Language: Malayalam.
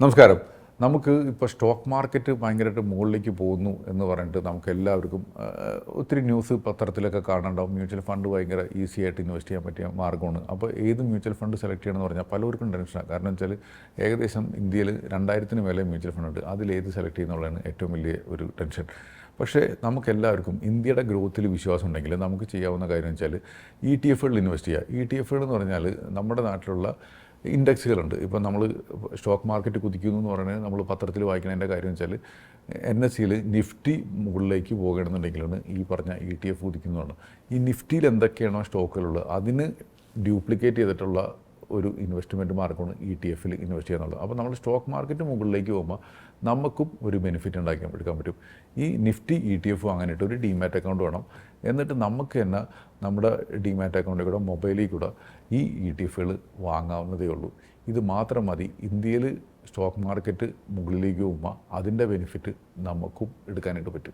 നമസ്കാരം. നമുക്ക് ഇപ്പോൾ സ്റ്റോക്ക് മാർക്കറ്റ് ഭയങ്കരമായിട്ട് മുകളിലേക്ക് പോകുന്നു എന്ന് പറഞ്ഞിട്ട് നമുക്ക് എല്ലാവർക്കും ഒത്തിരി ന്യൂസ് പത്രത്തിലൊക്കെ കാണണ്ടാവും മ്യൂച്വൽ ഫണ്ട് ഭയങ്കര ഈസി ആയിട്ട് ഇൻവെസ്റ്റ് ചെയ്യാൻ പറ്റിയ മാർഗമാണ്. അപ്പോൾ ഏത് മ്യൂച്വൽ ഫണ്ട് സെലക്ട് ചെയ്യണമെന്ന് പറഞ്ഞാൽ പലർക്കും ടെൻഷനാണ് കാരണം വെച്ചാൽ ഏകദേശം ഇന്ത്യയിൽ രണ്ടായിരത്തിന് മേലെ മ്യൂച്വൽ ഫണ്ട് ഉണ്ട്. അതിലേത് സെലക്ട് ചെയ്യുന്നുള്ളതാണ് ഏറ്റവും വലിയ ഒരു ടെൻഷൻ. പക്ഷേ നമുക്കെല്ലാവർക്കും ഇന്ത്യയുടെ ഗ്രോത്തിൽ വിശ്വാസം ഉണ്ടെങ്കിൽ നമുക്ക് ചെയ്യാവുന്ന കാര്യം വെച്ചാൽ ഇ ടി എഫുകളിൽ ഇൻവെസ്റ്റ് ചെയ്യുക. ഇ ടി എഫുകൾ എന്ന് പറഞ്ഞാൽ നമ്മുടെ നാട്ടിലുള്ള ഇൻഡെക്സുകളുണ്ട്. ഇപ്പോൾ നമ്മൾ സ്റ്റോക്ക് മാർക്കറ്റ് കുതിക്കുന്നു എന്ന് പറയുന്നത് നമ്മൾ പത്രത്തിൽ വായിക്കുന്നതിന്റെ കാര്യം വെച്ചാൽ എൻ എസ് സിയിൽ നിഫ്റ്റി മുകളിലേക്ക് പോകണമെന്നുണ്ടെങ്കിലാണ് ഈ പറഞ്ഞ ഇ ടി എഫ് കുതിക്കുന്നതാണ്. ഈ നിഫ്റ്റിയിൽ എന്തൊക്കെയാണോ സ്റ്റോക്കുകളുള്ളത് അതിന് ഡ്യൂപ്ലിക്കേറ്റ് ചെയ്തിട്ടുള്ള ഒരു ഇൻവെസ്റ്റ്മെന്റ് മാർഗമാണ് ഇ ടി എഫിൽ ഇൻവെസ്റ്റ് ചെയ്യാന്നുള്ളത്. അപ്പോൾ നമ്മൾ സ്റ്റോക്ക് മാർക്കറ്റ് മുകളിലേക്ക് പോകുമ്പോൾ നമുക്കും ഒരു ബെനിഫിറ്റ് ഉണ്ടാക്കി എടുക്കാൻ പറ്റും. ഈ നിഫ്റ്റി ഇ ടി എഫ് അങ്ങനെയിട്ട് ഒരു ഡിമാറ്റ് അക്കൗണ്ട് വേണം. എന്നിട്ട് നമുക്ക് തന്നെ നമ്മുടെ ഡിമാറ്റ് അക്കൗണ്ടിൽ കൂടെ മൊബൈലിൽ കൂടെ ഈ ഇ ടി എഫുകൾ വാങ്ങാവുന്നതേ ഉള്ളൂ. ഇത് മാത്രം മതി. ഇന്ത്യയിൽ സ്റ്റോക്ക് മാർക്കറ്റ് മുകളിലേക്ക് പോകുമ്പോൾ അതിന്റെ ബെനിഫിറ്റ് നമുക്കും എടുക്കാനായിട്ട് പറ്റും.